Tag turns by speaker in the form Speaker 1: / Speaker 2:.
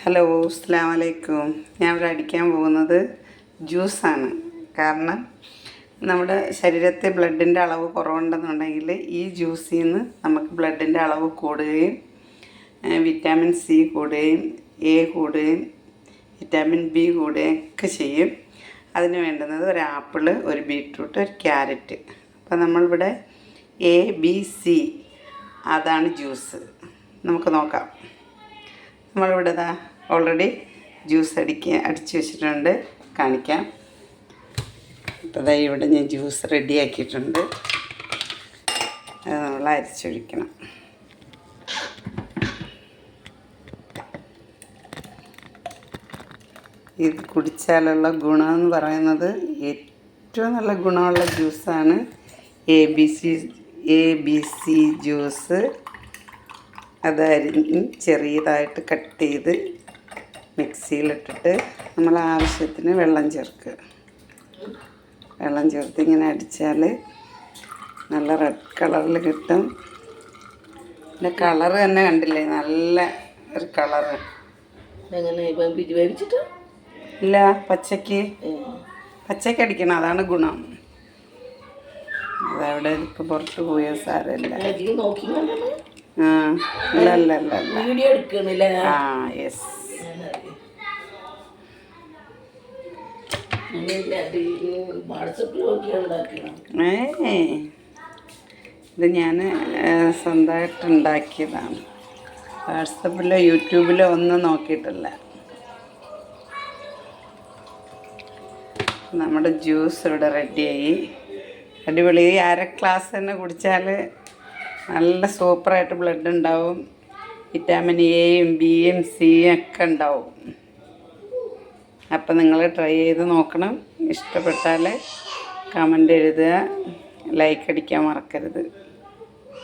Speaker 1: Hello അസ്സാം വലൈക്കും ഞാൻ ഇവിടെ അടിക്കാൻ പോകുന്നത് ജ്യൂസാണ്. കാരണം നമ്മുടെ ശരീരത്തെ ബ്ലഡിന്റെ അളവ് കുറവുണ്ടെന്നുണ്ടെങ്കിൽ ഈ ജ്യൂസിൽ നിന്ന് നമുക്ക് ബ്ലഡിന്റെ അളവ് കൂടുകയും വിറ്റാമിൻ സി കൂടുകയും എ കൂടുകയും വിറ്റാമിൻ ബി കൂടുകയും ഒക്കെ ചെയ്യും. അതിന് വേണ്ടുന്നത് ഒരു ആപ്പിൾ ഒരു ബീട്രൂട്ട് ഒരു ക്യാരറ്റ്. അപ്പോൾ നമ്മളിവിടെ എ ബി സി അതാണ് ജ്യൂസ്. നമുക്ക് നോക്കാം. നമ്മളിവിടെ ഇതാ ഓൾറെഡി ജ്യൂസ് അടിക്കുക അടിച്ച് വെച്ചിട്ടുണ്ട്. കാണിക്കാം. അപ്പോൾ ഇവിടെ ഞാൻ ജ്യൂസ് റെഡിയാക്കിയിട്ടുണ്ട്. അത് നമ്മൾ അരിച്ചൊഴിക്കണം. ഇത് കുടിച്ചാലുള്ള ഗുണമെന്ന് പറയുന്നത് ഏറ്റവും നല്ല ഗുണമുള്ള ജ്യൂസാണ് A B C A B C juice അത് അരിഞ്ഞ് ചെറിയതായിട്ട് കട്ട് ചെയ്ത് മിക്സിയിലിട്ടിട്ട് നമ്മൾ ആവശ്യത്തിന് വെള്ളം ചേർക്കുക. വെള്ളം ചേർത്ത് ഇങ്ങനെ അടിച്ചാൽ നല്ല റെഡ് കളറിൽ കിട്ടും. പിന്നെ കളർ തന്നെ കണ്ടില്ലേ? നല്ല ഒരു കളറ് ഇല്ല പച്ചക്ക്. പച്ചക്ക് അടിക്കണം അതാണ് ഗുണം. അതവിടെ ഇപ്പം പുറത്ത് പോയ
Speaker 2: നോക്കി വീഡിയോ എടുക്കണില്ല
Speaker 1: ആ യെസ് ഏ. ഇത് ഞാൻ സ്വന്തമായിട്ട് ഉണ്ടാക്കിയതാണ്. വാട്സപ്പിലോ യൂട്യൂബിലോ ഒന്നും നോക്കിയിട്ടില്ല. നമ്മുടെ ജ്യൂസ് ഇവിടെ റെഡിയായി അടിപൊളി. ഈ അര ഗ്ലാസ് തന്നെ കുടിച്ചാൽ നല്ല സൂപ്പറായിട്ട് ബ്ലഡ് ഉണ്ടാവും. വിറ്റാമിൻ എയും ബിയും സിയും ഒക്കെ ഉണ്ടാവും. അപ്പം നിങ്ങൾ ട്രൈ ചെയ്ത് നോക്കണം. ഇഷ്ടപ്പെട്ടാൽ കമന്റ് എഴുതുക. ലൈക്ക് അടിക്കാൻ മറക്കരുത്.